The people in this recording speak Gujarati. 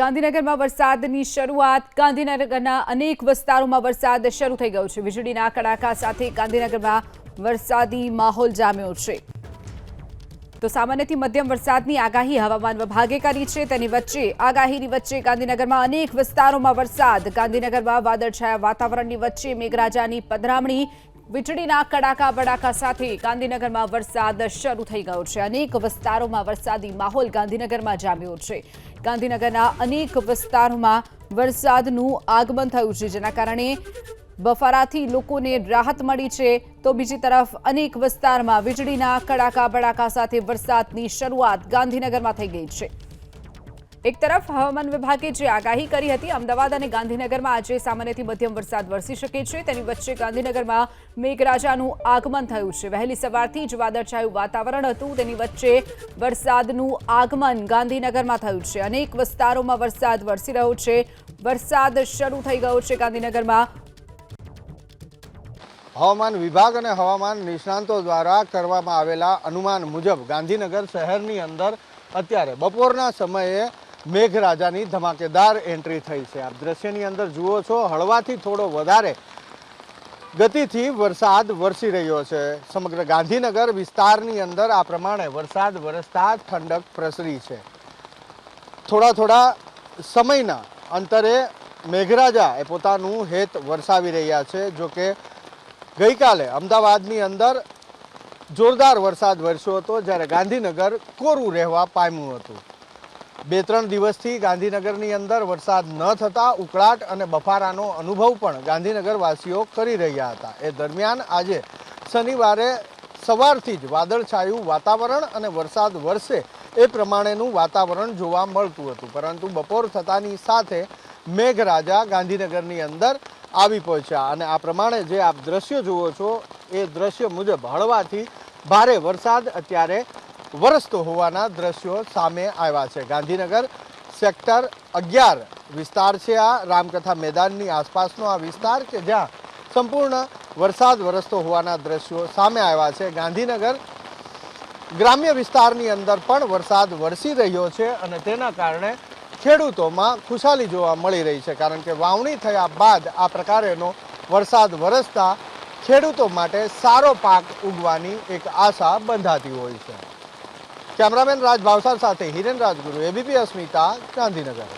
ગાંધીનગરમાં વરસાદની શરૂઆત. ગાંધીનગરના અનેક વિસ્તારોમાં વરસાદ શરૂ થઈ ગયો છે. વીજળીના કડાકા સાથે ગાંધીનગરમાં વરસાદી માહોલ જામ્યો છે. તો સામાન્યથી મધ્યમ વરસાદની આગાહી હવામાન વિભાગે કરી છે. તેની વચ્ચે, આગાહીની વચ્ચે ગાંધીનગરમાં અનેક વિસ્તારોમાં વરસાદ. ગાંધીનગરમાં વાદળછાયા વાતાવરણની વચ્ચે મેઘરાજાની પધરામણી વીજળીના કડાકા બડાકા સાથે ગાંધીનગરમાં વરસાદ શરૂ થઈ ગયો છે. અનેક વિસ્તારોમાં વરસાદી માહોલ ગાંધીનગરમાં જામ્યો છે. ગાંધીનગરના અનેક વિસ્તારોમાં વરસાદનું આગમન થયું છે, જેના કારણે બફારાથી લોકોને રાહત મળી છે. તો બીજી તરફ અનેક વિસ્તારમાં વીજળીના કડાકા બડાકા સાથે વરસાદની શરૂઆત ગાંધીનગરમાં થઈ ગઈ છે. એક તરફ હવામાન વિભાગે જે આગાહી કરી હતી, અમદાવાદ અને ગાંધીનગરમાં આજે સામાન્યથી મધ્યમ વરસાદ વરસી શકે છે. તેની વચ્ચે ગાંધીનગરમાં મેઘરાજાનું આગમન થયું છે. વહેલી સવારથી જ વાદળછાયું વાતાવરણ હતું. તેની વચ્ચે વરસાદનું આગમન ગાંધીનગરમાં થયું છે. અનેક વિસ્તારોમાં વરસાદ વરસી રહ્યો છે. વરસાદ શરૂ થઈ ગયો છે ગાંધીનગરમાં. હવામાન વિભાગ અને હવામાન નિષ્ણાંતો દ્વારા કરવામાં આવેલા અનુમાન મુજબ ગાંધીનગર શહેરની અંદર અત્યારે બપોરના સમયે મેઘરાજાની ધમાકેદાર એન્ટ્રી થઈ છે. આપ દ્રશ્યની અંદર જુઓ છો, હળવાથી થોડો વધારે ગતિથી વરસાદ વરસી રહ્યો છે. સમગ્ર ગાંધીનગર વિસ્તારની અંદર આ પ્રમાણે વરસાદ વરસતા ઠંડક પ્રસરી છે. થોડા થોડા સમયના અંતરે મેઘરાજા એ પોતાનું હેત વરસાવી રહ્યા છે. જો કે ગઈકાલે અમદાવાદની અંદર જોરદાર વરસાદ વરસ્યો હતો, જ્યારે ગાંધીનગર કોરું રહેવા પામ્યું હતું. બે ત્રણ દિવસથી ગાંધીનગરની અંદર વરસાદ ન થતા ઉકળાટ અને બફારાનો અનુભવ પણ ગાંધીનગરવાસીઓ કરી રહ્યા હતા. એ દરમિયાન આજે શનિવારે સવારથી જ વાદળછાયું વાતાવરણ અને વરસાદ વરસે એ પ્રમાણેનું વાતાવરણ જોવા મળતું હતું. પરંતુ બપોર થતાની સાથે મેઘરાજા ગાંધીનગરની અંદર આવી પહોંચ્યા અને આ પ્રમાણે જે આપ દ્રશ્ય જુઓ છો, એ દ્રશ્ય મુજબ હળવાથી ભારે વરસાદ અત્યારે વરસતો હોવાના દ્રશ્યો સામે આવ્યા છે. ગાંધીનગર સેક્ટર અગિયાર વિસ્તાર છે આ. રામકથા મેદાનની આસપાસનો આ વિસ્તાર કે જ્યાં સંપૂર્ણ વરસાદ વરસતો હોવાના દ્રશ્યો સામે આવ્યા છે. ગાંધીનગર ગ્રામ્ય વિસ્તારની અંદર પણ વરસાદ વરસી રહ્યો છે અને તેના કારણે ખેડૂતોમાં ખુશાલી જોવા મળી રહી છે. કારણ કે વાવણી થયા બાદ આ પ્રકારેનો વરસાદ વરસતા ખેડૂતો માટે સારો પાક ઉગવાની એક આશા બંધાતી હોય છે. કેમેરામેન રાજ ભાવસાર સાથે હિરેન રાજગુરુ એબીપી અસ્મિતા ગાંધીનગર.